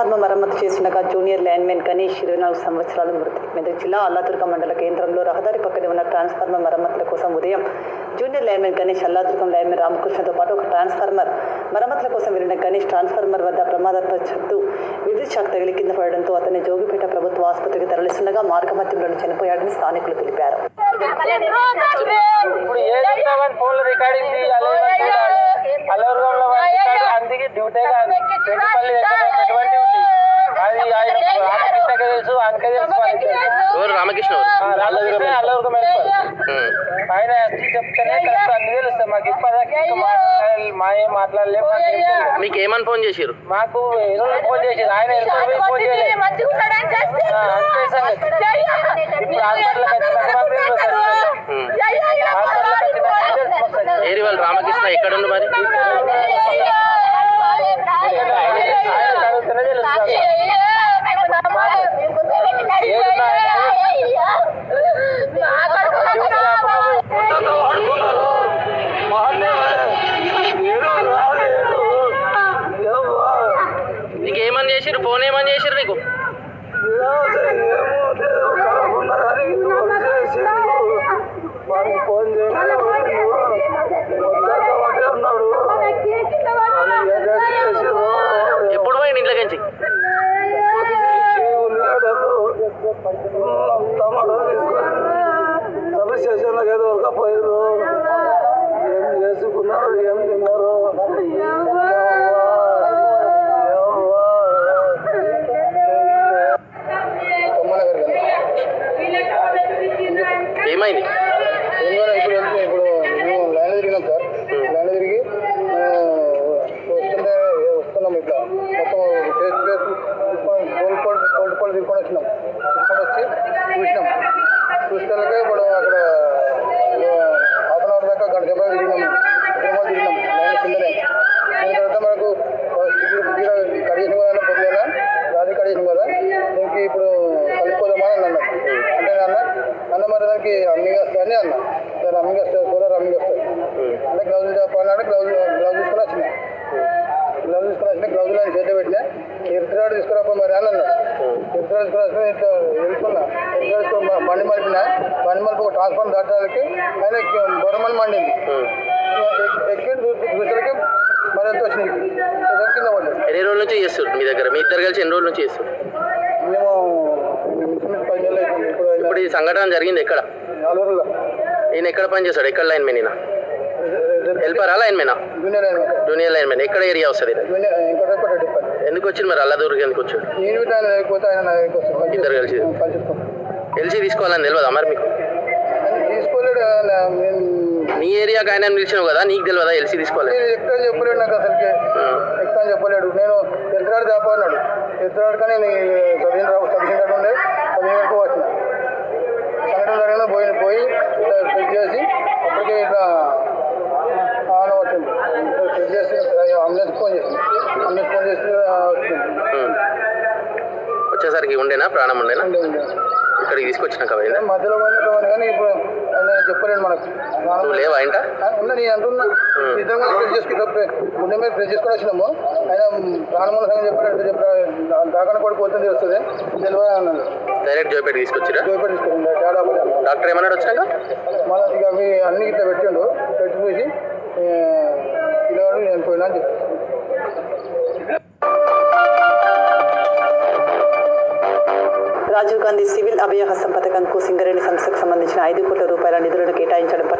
Transformer మరమ్మతు చేస్తుండగా junior lineman Ganesh ఇరవై నాలుగు సంవత్సరాలు మృతి మెదక్ జిల్లా అల్లాదుర్గ మండల కేంద్రంలో రహదారి పక్కనే ఉన్న ట్రాన్స్ఫార్మర్ మరమ్మతుల కోసం ఉదయం junior lineman Ganesh Alladurgam lineman రామకృష్ణతో పాటు ఒక ట్రాన్స్ఫార్మర్ మరమ్మతుల కోసం వెళ్ళిన గణేష్ ట్రాన్స్ఫార్మర్ వద్ద ప్రమాదవశాత్తు విద్యుత్ షాక్ తగిలి కింద పడడంతో అతన్ని జోగిపేట ప్రభుత్వ ఆసుపత్రికి తరలిస్తుండగా మార్గమధ్యంలో చనిపోయాడని స్థానికులు తెలిపారు. చెప్తేనే కరెక్ట్ అన్ని తెలుస్తాయి మాకు ఇప్పటిదాకా ఇంకా మాట్లాడాలి మా ఏం మాట్లాడలేము మాకు ఏమని ఫోన్ చేసిర్రు మాకు ఏదో ఫోన్ చేసి ఆయన వెళ్ళిపోయి ఫోన్ చేయలేదు అంతే సంగతి ఇప్పుడు మాకు సార్. ఏరి వాళ్ళు రామకృష్ణ ఎక్కడుండు మరి ఆయన అడుగుతూనే తెలుస్తుంది నీకు ఏమని చేసిర్రు ఫోన్ ఏమని చేసిర్రు నీకు? ఫోన్ ఎప్పుడు పోయింది ఇంట్లోకించి స్టేషన్లోకి ఏదో పోయారు ఏం చేసుకున్నారు ఏం ఏమైంది దానికి అమ్మింగ్ వస్తాయని అన్న. సరే అమ్మింగ్ వస్తుంది కూలర్ అమ్మింగ్ వస్తుంది అంటే గ్లౌజులు చెప్పాలంటే గ్లౌజ్ గ్లౌజ్ తీసుకొని వచ్చిన. గ్లౌజ్ తీసుకొని వచ్చిన గ్లౌజులు అని చేతి పెట్టినా. ఎరుతురాడు తీసుకురాపో మరి అని అన్నాడు ఎరుతురాడు తీసుకొని వచ్చిన ఇట్లా వెళ్తున్నా. మ- బండి మలిపిన. బండి మలిపి ఒక ట్రాన్స్ఫార్మర్ దాటడానికి ఆయన బొరమని మండింది. ఎక్కి- చూసరికి మరి ఎంత వచ్చింది? కొంచెం కింద పడ్డాడు. ఎన్ని రోజుల నుంచి చేస్తారు మీ దగ్గర? మీ ఇద్దరు కలిసి ఎన్ని రోజుల నుంచి చేస్తారు మేము ఇప్పుడు ఈ సంఘటన జరిగింది ఎక్కడ? ఈయన ఎక్కడ పని చేస్తాడు ఎక్కడ లైన్ మెన్ ఈయన? హెల్పరా లైన్ మెనా జూనియర్ లైన్ మెన్ ఎక్కడ ఏరియా వస్తుంది ఎందుకు వచ్చింది మరి? అల్లదూరుకి ఎందుకు. కలిసి ఇద్దరు కలిసి. ఎల్సీ తీసుకోవాలని తెలియదా మరి మీకు? నీ ఏరియాకి ఆయన పిలిచినావు కదా? నీకు తెలియదా ఎల్సీ తీసుకోవాలి చెప్పలేడు నాకు ఎక్కడ చెప్పలేడు. నేను ఎత్తురాడు తప్ప అన్నాడు. ఎత్తురాడు కానీ చదివిన రావు చదివినట్టు ఉండే చదివిన వరకు వచ్చిన సంఘటన జరిగిన పోయి పోయి చెక్ చేసి అప్పటికే ఇట్లా ఆన్ వచ్చింది చెక్ చేసి అంబులెన్స్ ఫోన్ చేసింది. అంబులెన్స్ ఫోన్ చేసి వచ్చింది. వచ్చేసరికి ఉండేనా? ప్రాణం ఉండేనా? ఉండే ఉండే. ఇక్కడికి తీసుకొచ్చినాక పోయిందా? మధ్యలో పోయినట్టు కానీ ఇప్పుడు ఆయన చెప్పలేడు మనకు. లేవా ఇంట? ఉన్నా నేను అంటున్నా. ఇద్దరం కూడా ప్రెస్ చేసుకుంటే గుండె మీద ప్రెస్ చేసుకొని వచ్చినాము. ఆయన ప్రాణముల సంగతి చెప్పాడు చెప్పాడు దాకా కూడా పోతుంది వస్తుంది తెలియదు అన్నాడు. డైరెక్ట్ జోపేట తీసుకొచ్చిరా? జోపేట తీసుకుంటా తేడా పడి డాక్టర్ ఏమన్నాడు వచ్చినాక? మన ఇక అవి అన్ని ఇట్లా పెట్టిండు. పెట్టి చూసి నేను పోయినా అని చెప్పి రాజీవ్ గాంధీ సివిల్ అభయహస్తం పథకంకు సింగరేణి సంస్థకు సంబంధించిన ఐదు కోట్ల రూపాయల నిధులను కేటాయించడం